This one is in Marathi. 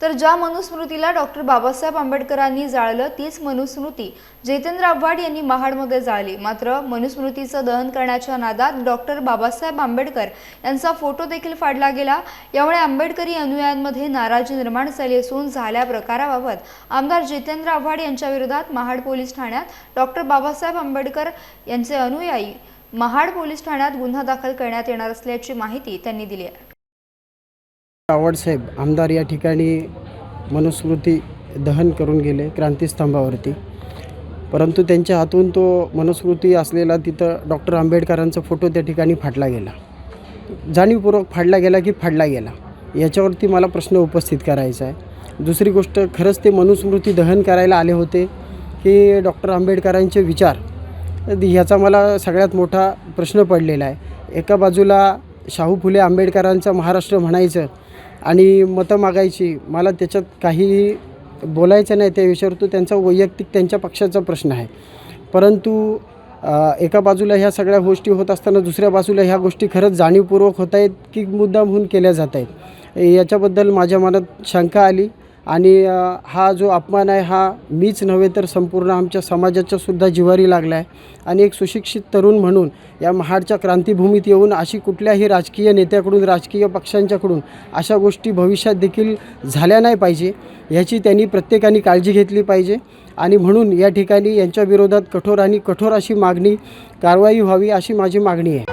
तर ज्या मनुस्मृतीला डॉक्टर बाबासाहेब आंबेडकरांनी जाळलं तीच मनुस्मृती. जितेंद्र आव्हाड यांनी महाडमध्ये जाळली. मात्र मनुस्मृतीचं दहन करण्याच्या नादात डॉक्टर बाबासाहेब आंबेडकर यांचा फोटो देखील फाडला गेला. यामुळे आंबेडकरी अनुयायांमध्ये नाराजी निर्माण झाली असून झाल्या प्रकाराबाबत आमदार जितेंद्र आव्हाड यांच्या विरोधात महाड पोलीस ठाण्यात डॉक्टर बाबासाहेब आंबेडकर यांचे अनुयायी महाड पोलीस ठाण्यात गुन्हा दाखल करण्यात येणार असल्याची माहिती त्यांनी दिली आहे. आवडसाहेब आमदार या ठिकाणी मनुस्मृती दहन करून गेले क्रांतीस्तंभावरती. परंतु त्यांच्या हातून तो मनुस्मृती असलेला तिथं डॉक्टर आंबेडकरांचा फोटो त्या ठिकाणी फाडला गेला. जाणीवपूर्वक फाडला गेला की फाडला गेला. याच्यावरती मला प्रश्न उपस्थित करायचा आहे. दुसरी गोष्ट खरंच ते मनुस्मृती दहन करायला आले होते की डॉक्टर आंबेडकरांचे विचार? ह्याचा मला सगळ्यात मोठा प्रश्न पडलेला आहे. एका बाजूला शाहू फुले आंबेडकरांचं महाराष्ट्र म्हणायचं आणि मतं मागायची मला त्याच्यात काहीही बोलायचं नाही त्या विषयावर तो त्यांचा वैयक्तिक त्यांच्या पक्षाचा प्रश्न आहे. परंतु एका बाजूला ह्या सगळ्या गोष्टी होत असताना दुसऱ्या बाजूला ह्या गोष्टी खरंच जाणीवपूर्वक होत आहेत की मुद्दामहून केल्या जात आहेत. याच्याबद्दल माझ्या मनात शंका आली. आणि हा जो अपमान आहे हा मीच नव्हे तर संपूर्ण आमच्या समाजाच्यासुद्धा जिवारी लागला आहे आणि एक सुशिक्षित तरुण म्हणून या महाडच्या क्रांतीभूमीत येऊन अशी कुठल्याही राजकीय नेत्याकडून राजकीय पक्षांच्याकडून अशा गोष्टी भविष्यात देखील झाल्या नाही पाहिजे ह्याची त्यांनी प्रत्येकाने काळजी घेतली पाहिजे. आणि म्हणून या ठिकाणी यांच्या विरोधात कठोर आणि कठोर अशी मागणी कारवाई व्हावी अशी माझी मागणी आहे.